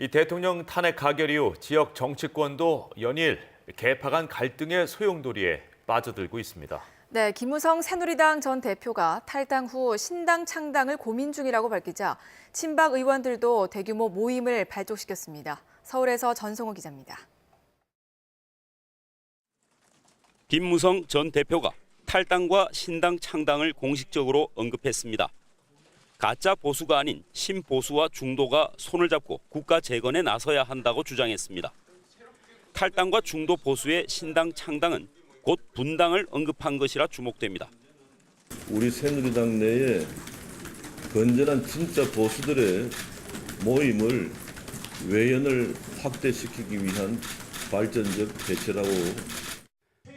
이 대통령 탄핵 가결 이후 지역 정치권도 연일 개파 간 갈등의 소용돌이에 빠져들고 있습니다. 네, 김무성 새누리당 전 대표가 탈당 후 신당 창당을 고민 중이라고 밝히자 친박 의원들도 대규모 모임을 발족시켰습니다. 서울에서 전송호 기자입니다. 김무성 전 대표가 탈당과 신당 창당을 공식적으로 언급했습니다. 가짜 보수가 아닌 신보수와 중도가 손을 잡고 국가 재건에 나서야 한다고 주장했습니다. 탈당과 중도 보수의 신당 창당은 곧 분당을 언급한 것이라 주목됩니다. 우리 새누리당 내에 건전한 진짜 보수들의 모임을 외연을 확대시키기 위한 발전적 대체라고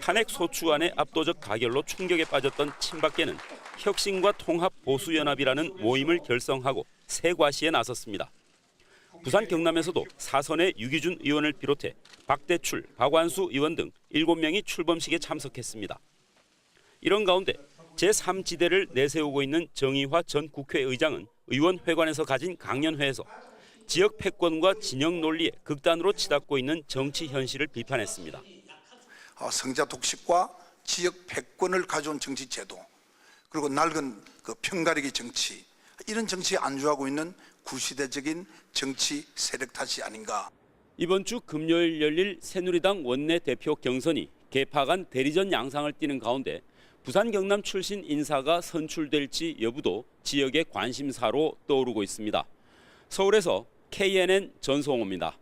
탄핵 소추안의 압도적 가결로 충격에 빠졌던 친박계는 혁신과 통합 보수연합이라는 모임을 결성하고 새 과시에 나섰습니다. 부산 경남에서도 사선의 유기준 의원을 비롯해 박대출, 박완수 의원 등 7명이 출범식에 참석했습니다. 이런 가운데 제3지대를 내세우고 있는 정의화 전 국회의장은 의원회관에서 가진 강연회에서 지역 패권과 진영 논리에 극단으로 치닫고 있는 정치 현실을 비판했습니다. 어, 성자 독식과 지역 패권을 가져온 정치 제도 그리고 낡은 그 편가르기 정치 이런 정치에 안주하고 있는 구시대적인 정치 세력 탓이 아닌가 이번 주 금요일 열릴 새누리당 원내 대표 경선이 개파 간 대리전 양상을 띠는 가운데 부산 경남 출신 인사가 선출될지 여부도 지역의 관심사로 떠오르고 있습니다. 서울에서 KNN 전송호입니다.